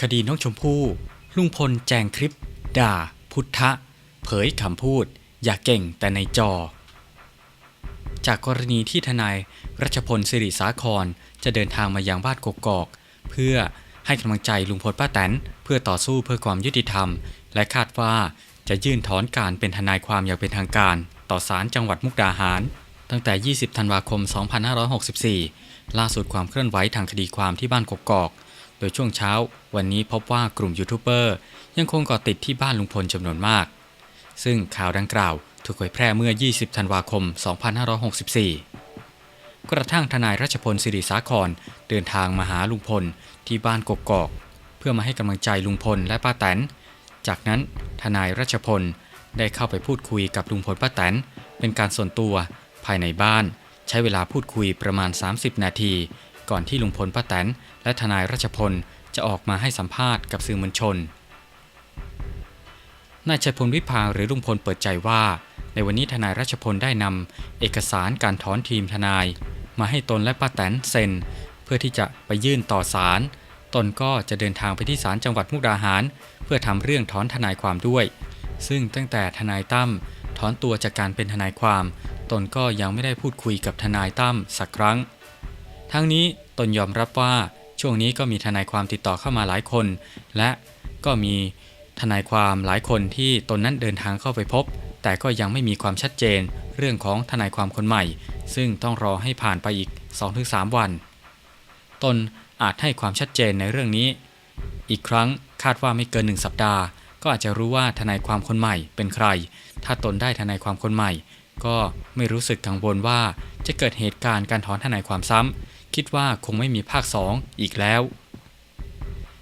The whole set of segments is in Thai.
คดีน้องชมพู่ ลุงพลแจงคลิป ด่า พุทธะ เผยคำพูด อย่าเก่งแต่ในจอ จากกรณีที่ทนายรัชพลสิริสาครจะเดินทางมายังบ้านกกอก เพื่อให้กำลังใจลุงพลป้าแตนเพื่อต่อสู้เพื่อความยุติธรรม และคาดว่าจะยื่นถอนการเป็นทนายความอย่างเป็นทางการ ต่อศาลจังหวัดมุกดาหาร ตั้งแต่ 20 ธันวาคม 2564 ล่าสุดความเคลื่อนไหวทางคดีความที่บ้านกกอก โดยช่วงเช้า วันนี้พบว่ากลุ่มยูทูบเบอร์ยังคงเกาะติดที่บ้านลุงพลจำนวนมาก ซึ่งข่าวดังกล่าวถูกเผยแพร่เมื่อ 20 ธันวาคม 2564 กระทั่งทนายรัชพลสิริสาครเดินทางมาหาลุงพลที่บ้านกกอก เพื่อมาให้กำลังใจลุงพลและป้าแตน จากนั้นทนายรัชพลได้เข้าไปพูดคุยกับลุงพลป้าแตน เป็นการส่วนตัวภายในบ้าน ใช้เวลาพูดคุยประมาณ 30 นาที ก่อนที่ลุงพลป้าแตนและทนายรัชพลจะออกมาให้สัมภาษณ์กับสื่อมวลชนนายชัยพลวิภาหรือลุงพลเปิดใจว่า ในวันนี้ทนายรัชพลได้นำเอกสารการถอนทีมทนาย มาให้ตนและป้าแตนเซ็น เพื่อที่จะไปยื่นต่อศาลตนก็จะเดินทางไปที่ศาลจังหวัดมุกดาหาร เพื่อทำเรื่องถอนทนายความด้วย ซึ่งตั้งแต่ทนายตั้มถอนตัวจากการเป็นทนายความ ตนก็ยังไม่ได้พูดคุยกับทนายตั้มสักครั้ง ทั้งนี้ตนยอมรับว่าช่วงนี้ก็มีทนายความติดต่อเข้ามาหลายคน และก็มีทนายความหลายคนที่ตนนั้นเดินทางเข้าไปพบ แต่ก็ยังไม่มีความชัดเจน เรื่องของทนายความคนใหม่ ซึ่งต้องรอให้ผ่านไปอีก 2-3 วัน ตนอาจให้ความชัดเจนในเรื่องนี้ อีกครั้งคาดว่าไม่เกินหนึ่งสัปดาห์ ก็อาจจะรู้ว่าทนายความคนใหม่เป็นใคร ถ้าตนได้ทนายความคนใหม่ ก็ไม่รู้สึกกังวลว่าจะเกิดเหตุการณ์การถอนทนายความซ้ำ คิดว่าคงไม่มีภาค 2 อีกแล้ว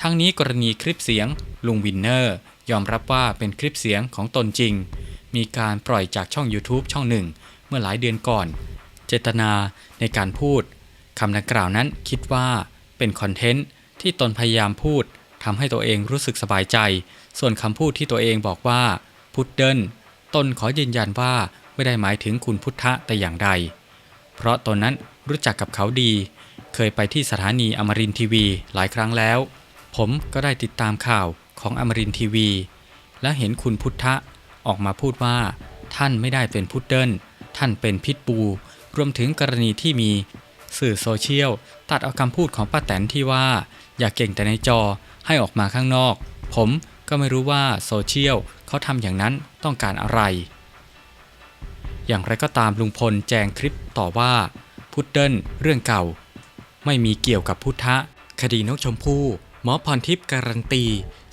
ทั้งนี้กรณีคลิปเสียงลุงวินเนอร์ ยอมรับว่าเป็นคลิปเสียงของตนจริง มีการปล่อยจากช่อง YouTube ช่องหนึ่ง เมื่อหลายเดือนก่อน เจตนาในการพูดคำดังกล่าวนั้นคิดว่าเป็นคอนเทนต์ที่ตนพยายามพูดทำให้ตัวเองรู้สึกสบายใจ ส่วนคำพูดที่ตัวเองบอกว่า พุดเดิลตนขอยืนยันว่าไม่ได้หมายถึงคุณพุทธะแต่อย่างใด เพราะตนนั้นรู้จักกับเขาดี เคยไปที่สถานีอมรินทีวีหลายครั้งแล้ว ผมก็ได้ติดตามข่าวของอมรินทีวี และเห็นคุณพุทธะออกมาพูดว่า ท่านไม่ได้เป็นพุดเดิลท่านเป็นพิษบูรวมถึงกรณีที่มีสื่อโซเชียล ตัดเอาคำพูดของป้าแตนที่ว่า อย่าเก่งแต่ในจอให้ออกมาข้างนอก ผมก็ไม่รู้ว่าโซเชียลเขาทำอย่างนั้นต้องการอะไร อย่างไรก็ตามลุงพลแจงคลิปต่อว่าพุดเดิลเรื่องเก่า ไม่มีเกี่ยวกับพุทธะ คดีนกชมพู่หมอพรทิพย์การันตี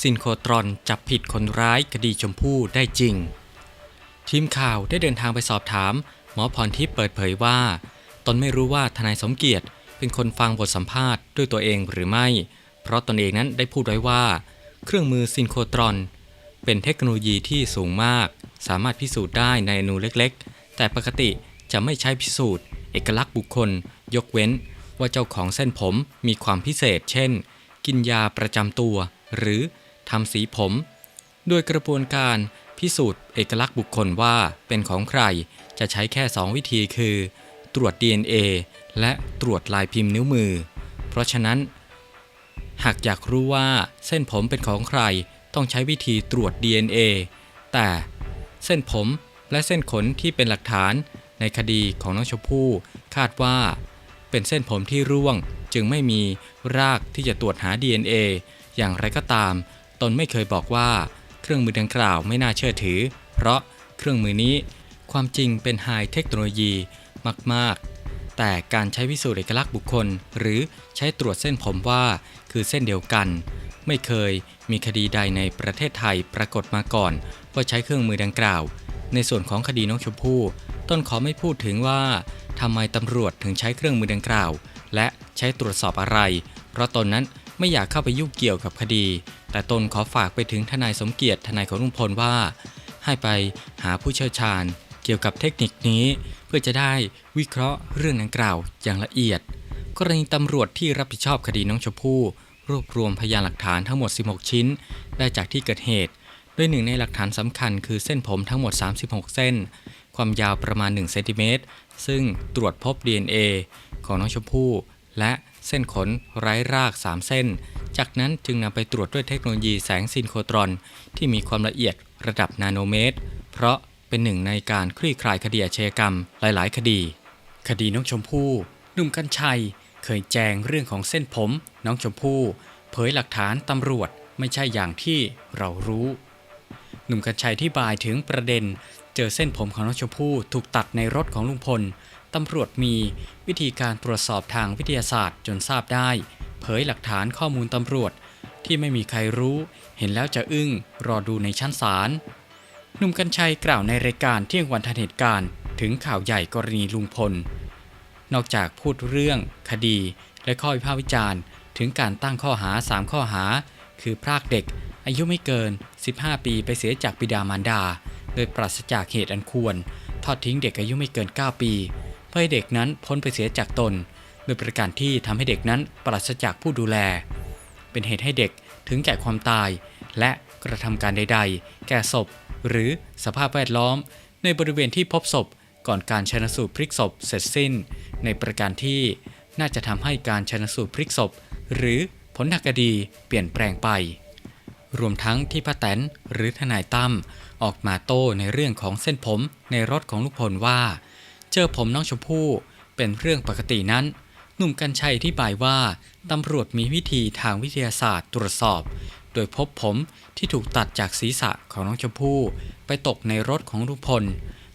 ซินโคตรอนจับผิดคนร้ายคดีชมพู่ได้จริง ทีมข่าวได้เดินทางไปสอบถาม หมอพรทิพย์เปิดเผยว่า ตนไม่รู้ว่าทนายสมเกียรติ เป็นคนฟังบทสัมภาษณ์ด้วยตัวเองหรือไม่ เพราะตนเองนั้นได้พูดไว้ว่า เครื่องมือซินโคตรอน เป็นเทคโนโลยีที่สูงมาก สามารถพิสูจน์ได้ในอนูเล็กๆ แต่ปกติจะไม่ใช้พิสูจน์ เอกลักษณ์บุคคล ยกเว้น ว่าเจ้าของเส้นผมมีความพิเศษ เช่น กินยาประจำตัว หรือทำสีผมโดยกระบวนการพิสูจน์เอกลักษณ์บุคคลว่าเป็นของใครจะใช้แค่ 2 วิธีคือ ตรวจ DNA และตรวจลายพิมพ์นิ้วมือ เพราะฉะนั้น หากอยากรู้ว่าเส้นผมเป็นของใครต้องใช้วิธีตรวจ DNA แต่เส้นผมและเส้นขนที่เป็นหลักฐานในคดีของน้องชมพู่คาดว่า เป็นเส้นผมที่ร่วงจึงไม่มีรากที่จะตรวจหา DNA อย่างไรก็ตาม ตนไม่เคยบอกว่า เครื่องมือดังกล่าวไม่น่าเชื่อถือ เพราะเครื่องมือนี้ความจริงเป็นไฮเทคโนโลยีมาก ๆ แต่การใช้พิสูจน์เอกลักษณ์บุคคล หรือใช้ตรวจเส้นผมว่าคือเส้นเดียวกัน ไม่เคยมีคดีใดในประเทศไทยปรากฏมาก่อนว่าใช้เครื่องมือดังกล่าว ในส่วนของคดีน้องชมพู่ ต้นขอไม่พูดถึงว่าทำไมตำรวจถึงใช้เครื่องมือดังกล่าว และใช้ตรวจสอบอะไร เพราะตนนั้นไม่อยากเข้าไปยุ่งเกี่ยวกับคดี แต่ตนขอฝากไปถึงทนายสมเกียรติทนายของลุงพลว่า ให้ไปหาผู้เชี่ยวชาญ เกี่ยวกับเทคนิคนี้ เพื่อจะได้วิเคราะห์เรื่องดังกล่าวอย่างละเอียด กรณีตำรวจที่รับผิดชอบคดีน้องชมพู่รวบรวมพยานหลักฐานทั้งหมด 16 ชิ้น ได้จากที่เกิดเหตุ โดยหนึ่งในหลักฐานสำคัญคือเส้นผมทั้งหมด 36 เส้น ความยาวประมาณ1เซนติเมตรซึ่งตรวจพบ DNA ของน้องชมพู่ และเส้นขนไร้ราก 3 เส้น จากนั้นจึงนำไปตรวจด้วยเทคโนโลยีแสงซินโครตรอน ที่มีความละเอียดระดับนาโนเมตร เพราะเป็นหนึ่งในการคลี่คลายคดีอาชญากรรมหลายๆ คดี คดีน้องชมพู่นุ่มกัญชัย เคยแจงเรื่องของเส้นผม น้องชมพู่เผยหลักฐานตำรวจไม่ใช่อย่างที่เรารู้ หนุ่มกัญชัยที่บายถึงประเด็น เจอเส้นผมของน้องชมพู่ถูกตัดในรถของลุงพล ตำรวจมีวิธีการตรวจสอบทางวิทยาศาสตร์จนทราบได้ เผยหลักฐานข้อมูลตำรวจ ที่ไม่มีใครรู้ เห็นแล้วจะอึ้งรอดูในชั้นศาลหนุ่มกัญชัยกล่าวในรายการเที่ยงวันทันเหตุการณ์ถึงข่าวใหญ่กรณีลุงพล นอกจากพูดเรื่องคดี และข้อวิพากษ์วิจารณ์ ถึงการตั้งข้อหา 3 ข้อหา คือพรากเด็ก อายุไม่เกิน 15 ปีไปเสียจากบิดามารดา ดยปราศจากเหตุอันควร ทอดทิ้งเด็กอายุไม่เกิน 9 ปี เพื่อให้เด็กนั้นพ้นไปเสียจากตน โดยประการที่ทำให้เด็กนั้นปราศจากผู้ดูแล เป็นเหตุให้เด็กถึงแก่ความตาย และกระทำการใด ๆ แก่ศพ หรือสภาพแวดล้อม ในบริเวณที่พบศพก่อนการชนสูตรพลิกศพเสร็จสิ้น ในประการที่น่าจะทำให้การชนสูตรพลิกศพ หรือผลทางคดีเปลี่ยนแปลงไป รวมทั้งที่ป้าแตนหรือทนายตั้ม ออกมาโต้ในเรื่องของเส้นผมในรถของลุงพลว่า เจอผมน้องชมพู่เป็นเรื่องปกตินั้น หนุ่มกัญชัยที่บายว่าตำรวจมีวิธีทางวิทยาศาสตร์ตรวจสอบ โดยพบผมที่ถูกตัดจากศีรษะของน้องชมพู่ไปตกในรถของลุงพล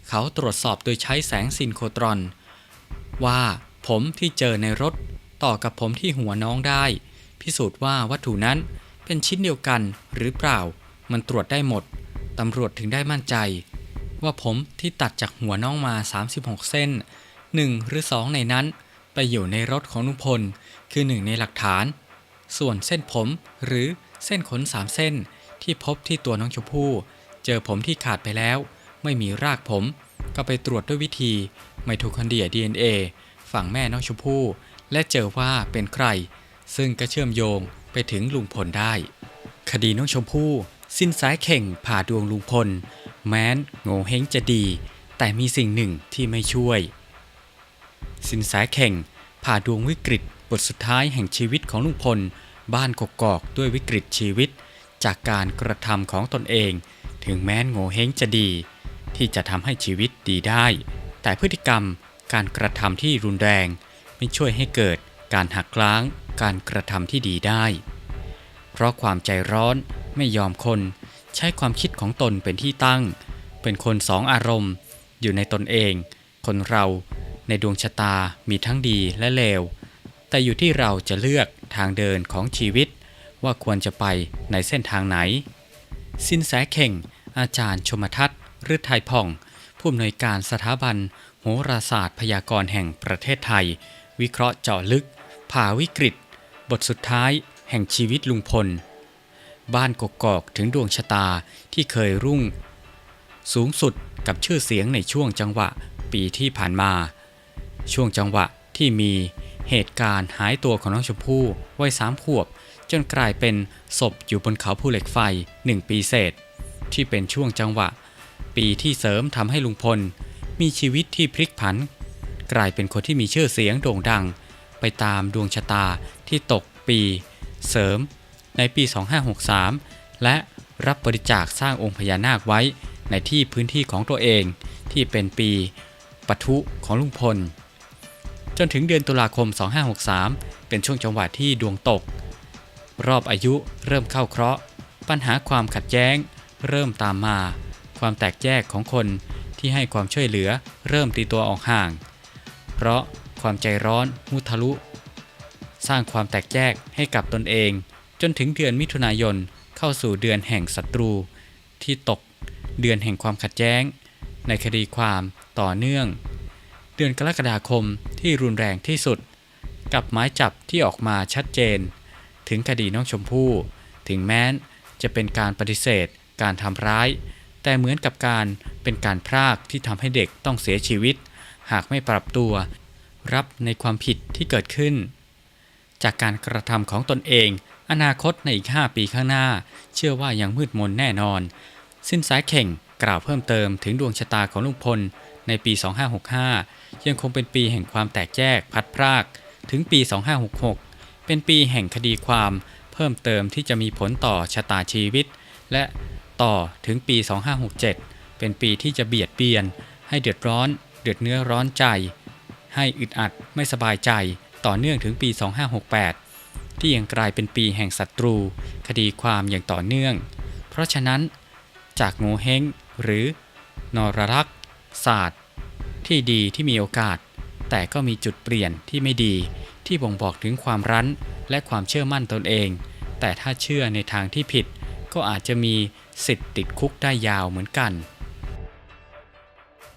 เขาตรวจสอบโดยใช้แสงซินโครตรอน ว่าผมที่เจอในรถต่อกับผมที่หัวน้องได้ พิสูจน์ว่าวัตถุนั้นเป็นชิ้นเดียวกันหรือเปล่า มันตรวจได้หมด ตำรวจถึงได้มั่นใจ ว่าผมที่ตัดจากหัวน้องมา 36 เส้น 1 หรือ 2 ในนั้น ไปอยู่ในรถของลุงพล คือหนึ่งในหลักฐาน ส่วนเส้นผมหรือเส้นขน3เส้นที่พบที่ตัวน้องชมพู่ เจอผมที่ขาดไปแล้ว ไม่มีรากผม ก็ไปตรวจด้วยวิธี ไมโทคอนเดรีย DNA ฝั่งแม่น้องชมพู่ และเจอว่าเป็นใคร ซึ่งก็เชื่อมโยงไปถึงลุงพลได้ คดีน้องชมพู่ สินสายเข่งผ่าดวงลุงพล แม้นโง่เฮงจะดี แต่มีสิ่งหนึ่งที่ไม่ช่วย สินแสเข่งผ่าดวงวิกฤตบทสุดท้ายแห่งชีวิตของลุงพล บ้านกกอกด้วยวิกฤตชีวิต จากการกระทำของตนเอง ถึงแม้นโง่เฮงจะดี ที่จะทำให้ชีวิตดีได้ แต่พฤติกรรมการกระทำที่รุนแรง ไม่ช่วยให้เกิดการหักล้างการกระทำที่ดีได้ เพราะความใจร้อน ไม่ยอมคน ใช้ความคิดของตนเป็นที่ตั้ง เป็นคนสองอารมณ์ อยู่ในตนเอง คนเราในดวงชะตามีทั้งดีและเลว แต่อยู่ที่เราจะเลือกทางเดินของชีวิต ว่าควรจะไปในเส้นทางไหน สินแสเข่ง อาจารย์ชมทัศน์ฤทัยผ่อง ผู้อำนวยการสถาบัน โหราศาสตร์พยากรณ์แห่งประเทศไทย วิเคราะห์เจาะลึก ผ่าวิกฤต บทสุดท้ายแห่งชีวิตลุงพล บ้านกกอกถึงดวงชะตาที่เคยรุ่ง สูงสุดกับชื่อเสียงในช่วงจังหวะปีที่ผ่านมา ช่วงจังหวะที่มีเหตุการณ์หายตัวของน้องชมพู่วัยสามขวบ จนกลายเป็นศพอยู่บนเขาภูเหล็กไฟหนึ่งปีเศษ ที่เป็นช่วงจังหวะ ปีที่เสริมทำให้ลุงพล มีชีวิตที่พลิกผัน กลายเป็นคนที่มีชื่อเสียงโด่งดัง ไปตามดวงชะตาที่ตกปี เสริม ในปี 2563 และรับบริจาคสร้างองค์พญานาคไว้ในที่พื้นที่ของตัวเองที่เป็นปีปะทุของลุงพล จนถึงเดือนตุลาคม 2563 เป็นช่วงจังหวะที่ดวงตก รอบอายุเริ่มเข้าเคราะห์ ปัญหาความขัดแย้ง เริ่มตามมา ความแตกแยกของคนที่ให้ความช่วยเหลือเริ่มตีตัวออกห่าง เพราะความใจร้อนมุทะลุ สร้างความแตกแยกให้กับตนเอง จนถึงเดือนมิถุนายนเข้าสู่เดือนแห่งศัตรู ที่ตก เดือนแห่งความขัดแย้ง ในคดีความต่อเนื่อง เดือนกรกฎาคมที่รุนแรงที่สุด กับหมายจับที่ออกมาชัดเจน ถึงคดีน้องชมพู่ ถึงแม้นจะเป็นการปฏิเสธ การทำร้าย แต่เหมือนกับการเป็นการพรากที่ทำให้เด็กต้องเสียชีวิต หากไม่ปรับตัว รับในความผิดที่เกิดขึ้น จากการกระทำของตนเอง อนาคตในอีก 5 ปีข้างหน้า เชื่อว่ายังมืดมนแน่นอน สิ้นสายเข่งกล่าวเพิ่มเติมถึงดวงชะตาของลุงพลในปี 2565 ยังคงเป็นปีแห่งความแตกแยกพัดพราก ถึงปี 2566 เป็นปีแห่งคดีความเพิ่มเติมที่จะมีผลต่อชะตาชีวิต และต่อถึงปี 2567 เป็นปีที่จะเบียดเบียน ให้เดือดร้อน เดือดเนื้อร้อนใจ ให้อึดอัดไม่สบายใจต่อเนื่องถึงปี 2568 ที่ยังกลายเป็นปีแห่งศัตรู คดีความอย่างต่อเนื่อง เพราะฉะนั้น จากโงเฮงหรือนรรักษ์ศาสตร์ ที่ดีที่มีโอกาส แต่ก็มีจุดเปลี่ยนที่ไม่ดี ที่บ่งบอกถึงความรั้นและความเชื่อมั่นตนเอง แต่ถ้าเชื่อในทางที่ผิด ก็อาจจะมีสิทธิ์ติดคุกได้ยาวเหมือนกัน